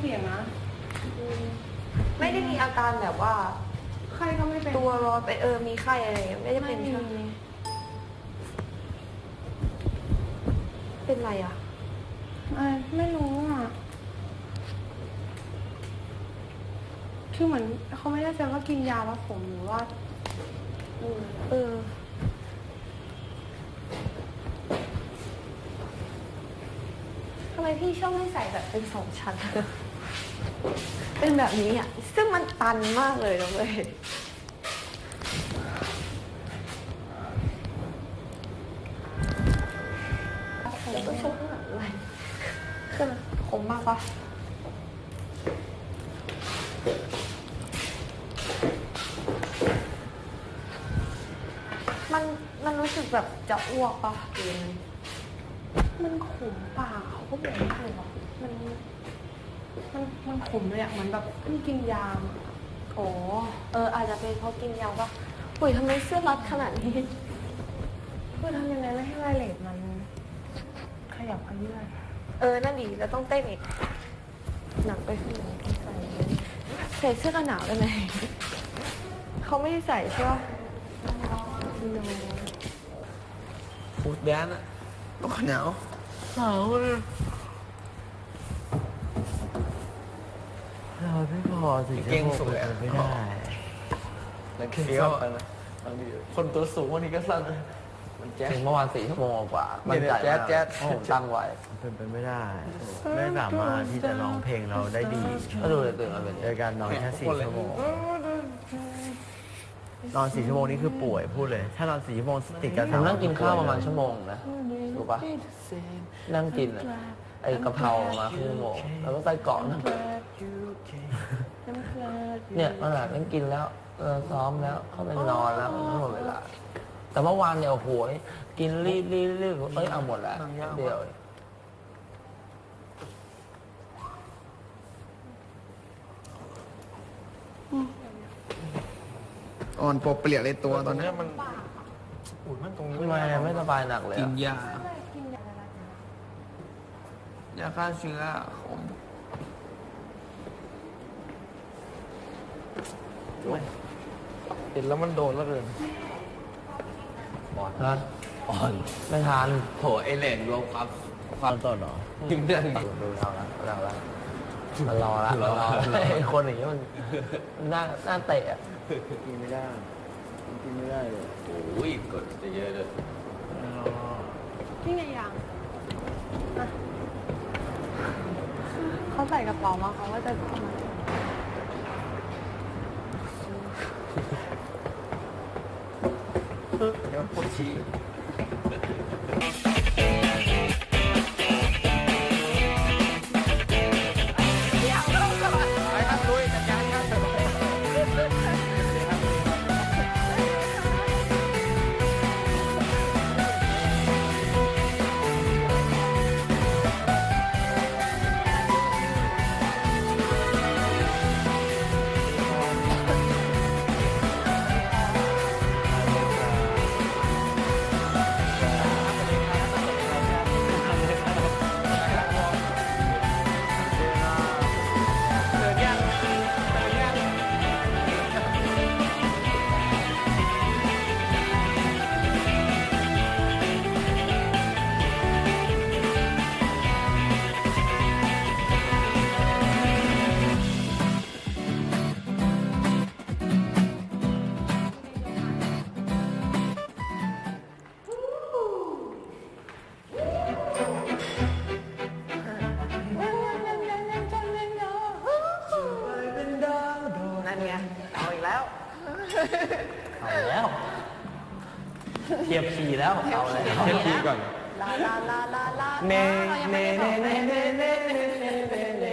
เป็นแค่เสียงนะ ไม่ได้มีอาการแบบว่าใครก็ไม่เป็นตัวร้อนไปเออมีไข้อะไรอย่างเงี้ยไม่ได้ไม่เป็นมีใช่ไหมเป็นไรอะเอ้ยไม่รู้อะ คือเหมือนเขาไม่แน่ใจว่ากินยาแล้วผมหรือว่าอืมเออทำไมพี่ชอบไม่ใส่แบบเป็นสองชั้น เป็นแบบนี้อะ ซึ่งมันตันมากเลยนะเว้ยแล้วก็ชกข้างหลังอะไรคือมันคมมากปะมันมันรู้สึกแบบจะอ้วกปะยังไงมันขมปากเขาก็บอกไม่ถูกอะมัน มันมันขมเลยอะเหมือนแบบเพิ่งกินยามาโอ้เออ อาจจะเป็นเพราะกินยาปะปุ๋ยทำไมเสื้อรัดขนาดนี้คือทำยังไงไม่ให้ไวเลสมัน ขยับขยื่นเออ นั่นดีแล้วต้องเต้นอีก หนังไปขึ้นหนังใส่ใส่เสื้อกันหนาวได้ไหมเขาไม่ได้ใส่ใช่ปะฟูดแดนอะโอ้หนาว หนาวเลย เราไม่พอสิเก่งสุดเลเลยไม่ได้แล้วเคี้ยวไปนะคนตัวสูงวันนี้ก็สั้นนะมันแจ๊สถึงเมื่อวานสี่ชั่วโมงกว่าเนี่มันยใจแจ๊มาดกแจ๊ดเพราะผมตั้งไว้เป็นไปไม่ได้ ไม่สามารถที่จะร้องเพลงเราได้ดีก็ดูเลยตื่นมาเป็นโดยการนอนแค่สี่ชั่วโมงนอนสี่ชั่วโมงนี่คือป่วยพูดเลย ถ้านอนสี่ชั่วโมงติดกันผมนั่งกินข้าวประมาณชั่วโมงนะรู้ปะนั่งกินอะไอ้กะเพรามาครึ่งชั่วโมงแล้วก็ไส้กรอกนั่ง เนี่ยมันหลังนั่งกินแล้วเออซ้อมแล้วเข้าไปนอนแล้วทั้งหมดเวลา แต่เมื่อวานเนี่ยโอ้โหกินรีบรีบรีบเอ้ยเอาหมดแล้วเดียวอ่อนปวเปลี่ยเลยตัวตอนนี้มันทำไมไม่สบายหนักเลยกิอะนยา ยาฆ่าเชื้อขม เห็นแล้วมันโดนแล้วเกินอ่อนนะอ่อน ไม่ทานโถไอเหลนรวมความความต้นเหรอกินเรื่องดูดูเราละเราละมันรอละมันรอไอ้คนอย่างเงี้ยมันมันน่าน่าเตะอะกินไม่ได้กินไม่ได้เลยโอ้ยกดจะเยอะเลยนี่ไงยังอะเขาใส่กระเป๋ามาเขาก็จะ เอา แล้วเอาแล้วเช็ดทีก่อนลาลาลาลาลาเนเรายังเนไม่ได้เนบอกเนเนเนเนเนเน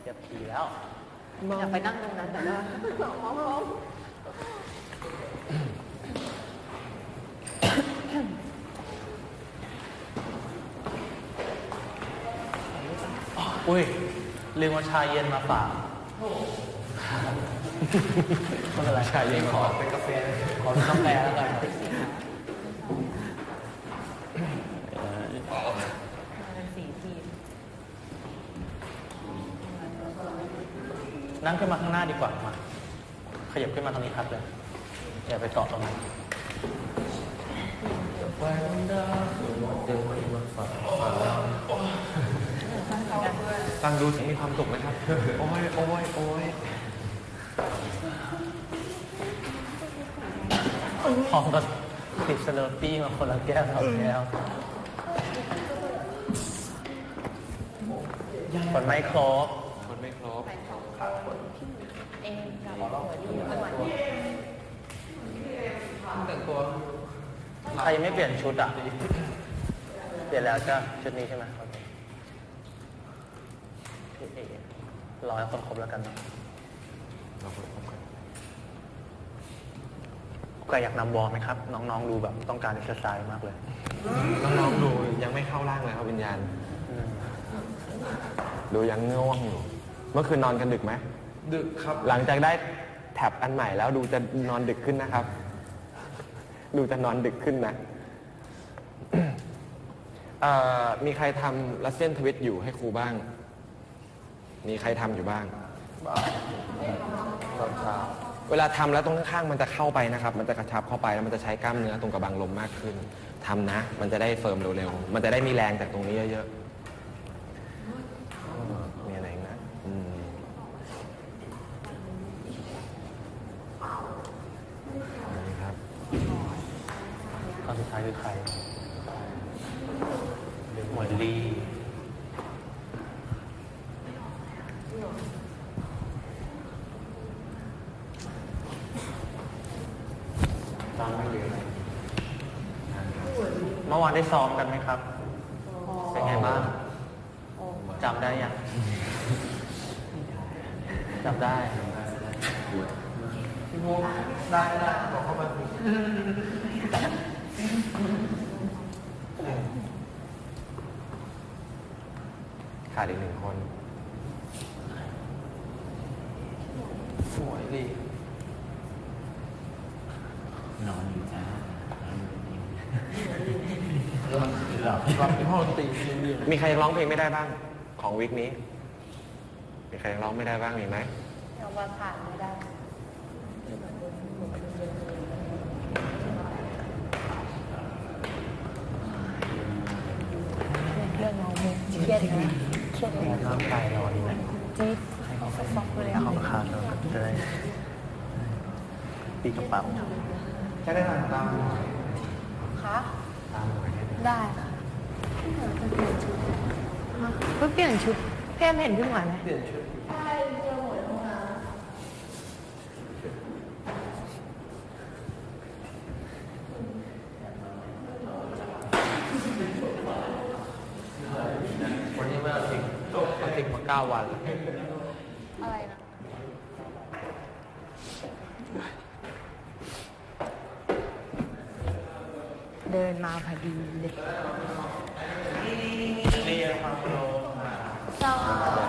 เทียบคีย์แล้วอยากไปนั่งตรงนั้นแต่ว่าอุ้ยลืมเอาชาเย็นมาฝากโไม่เป็นไรชายเย็นขอเป็นกาแฟขอเป็นกาแฟแล้วกันนั่งขึ้นมาข้างหน้าดีกว่ามา ขยับขึ้นมาตรงนี้ครับเลยอย่าไปเกาะตรงนั้นฟังดูเสียงมีความสุขไหมครับ โอ้ยโอ้ยโอ้ย พร้อมกับติดสเลอร์ปี้มาคนละแก้วสองแก้วคนไม่ครบคนไม่ครบแต่งตัวใครไม่เปลี่ยนชุดอะ เปลี่ยนแล้วจ้ะชุดนี้ใช่ไหมโอเคพี่เอ๋รอให้คนครบแล้วกันเนะเราคนครบ กันใครอยากนำวอลไหมครับ น้องๆดูแบบต้องการเอ็กซ์ไซส์มากเลยน้องๆดูยังไม่เข้าร่างเลยครับวิญญาณ อืมดูยังง่วงอยู่ เมื่อคืนนอนกันดึกไหม ดึกครับ หลังจากได้แท็บอันใหม่แล้วดูจะนอนดึกขึ้นนะครับ ดูจะนอนดึกขึ้นนะเอ่อมีใครทำรัสเซียนทวิตอยู่ให้ครูบ้าง มีใครทำอยู่บ้าง ตอนเช้า เวลาทำแล้วตรงข้างๆมันจะเข้าไปนะครับ มันจะกระชับเข้าไปแล้วมันจะใช้กล้ามเนื้อตรงกระบังลมมากขึ้นทำนะ มันจะได้เฟิร์มเร็วๆ มันจะได้มีแรงจากตรงนี้เยอะๆมีอะไรอีกนะอืมอะไรครับตอนสุดท้ายคือใครหมวยลีซ้อมไม่เยอะเมื่อวานได้ซ้อมกันไหมครับ เป็นไงบ้างจำได้ยังจำได้ได้ได้บอกเข้ามาขาดอีกหนึ่งคนสวยดีนอนอยู่จ้า มีใครร้องเพลงไม่ได้บ้าง ของวิกนี้ มีใครร้องไม่ได้บ้างมีไหมเอามาผ่านไม่ได้เรื่องน้องมุกเครียดนะเครียดไหมร่างกายร้อนไหมจี๊ดซอกเลยของขาดเราจะได้ปีกระเป๋าแค่ได้ทา งตามคะได้ค่ะเพิ่งเปลี่ยนชุดพี่แอมเห็นพี่หมวยไหมเปลี่ยนชุดวันนี้ไม่เอาทิ้งเอาทิ้งมาเก้าวันแล้ว อะไรนะ เดินมาพอดีเลยเรียความโลภส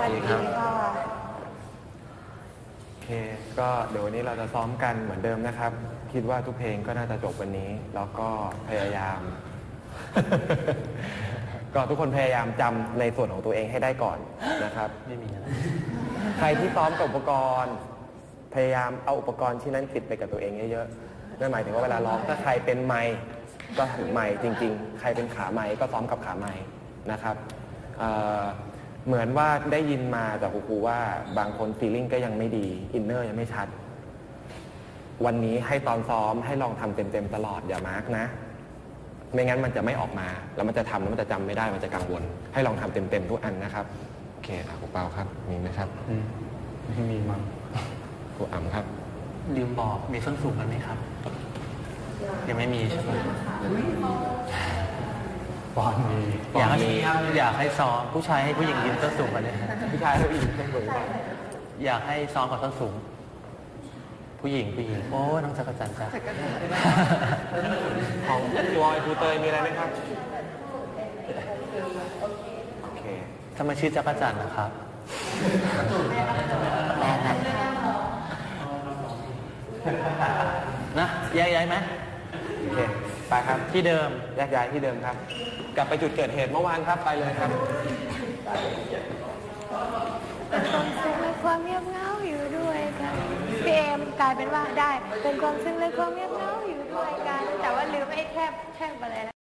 วัสดีค่ะโอเค ก็เดี๋ยววันนี้เราจะซ้อมกันเหมือนเดิมนะครับ คิดว่าทุกเพลงก็น่าจะจบวันนี้ แล้วก็พยายาม ก็ทุกคนพยายามจำในส่วนของตัวเองให้ได้ก่อนนะครับ ไม่มีอะไรใครที่ซ้อมกับอุปกรณ์ พยายามเอาอุปกรณ์ที่นั้นติดไปกับตัวเองเยอะๆนั่นหมายถึงว่าเวลาร้องถ้าใครเป็นไมค์ ก็ถือไมค์จริง ๆ ใครเป็นขาไมค์ก็ซ้อมกับขาไมค์นะครับเอ่อเหมือนว่าได้ยินมาจากครูๆว่าบางคนฟีลลิ่งก็ยังไม่ดีอินเนอร์ยังไม่ชัด วันนี้ให้ตอนซ้อมให้ลองทำเต็มๆตลอดอย่ามาร์กนะ ไม่งั้นมันจะไม่ออกมา แล้วมันจะทำแล้วมันจะจำไม่ได้มันจะกังวล ให้ลองทำเต็มๆทุกอันนะครับโอเคอะครูเปาครับ มีไหมครับอืมไม่มีมั้งครูอ่ำครับ ลืมบอกมีส้นสูงกันไหมครับ ยังไม่มีใช่ไหมบอลมีอยากให้อยากให้ซ้อมผู้ชายให้ผู้หญิงยืนส้นสูงกันเลยผู้ชายผู้หญิงต้องเบิกอยากให้ซ้อมกับส้นสูง ผู้หญิงผู้หญิงโอ้ยน้องจักรจันทร์จ้ะของครูออยครูเตยมีอะไรไหมครับโอเคทำไมชื่อจักรจันทร์นะครับนะแยกย้ายไหมโอ เคไปครับที่เดิมแยกย้ายที่เดิมครับ กลับไปจุดเกิดเหตุเมื่อวานครับไปเลยครับเป็นความสุขและความเงียบเงาอยู่ด้วยกันพี่เอมกลายเป็นว่าได้ เป็นความซึ้งและความเงียบเงาอยู่ด้วยกันแต่ว่าลืมไอ้แทบแทบอะไรนะ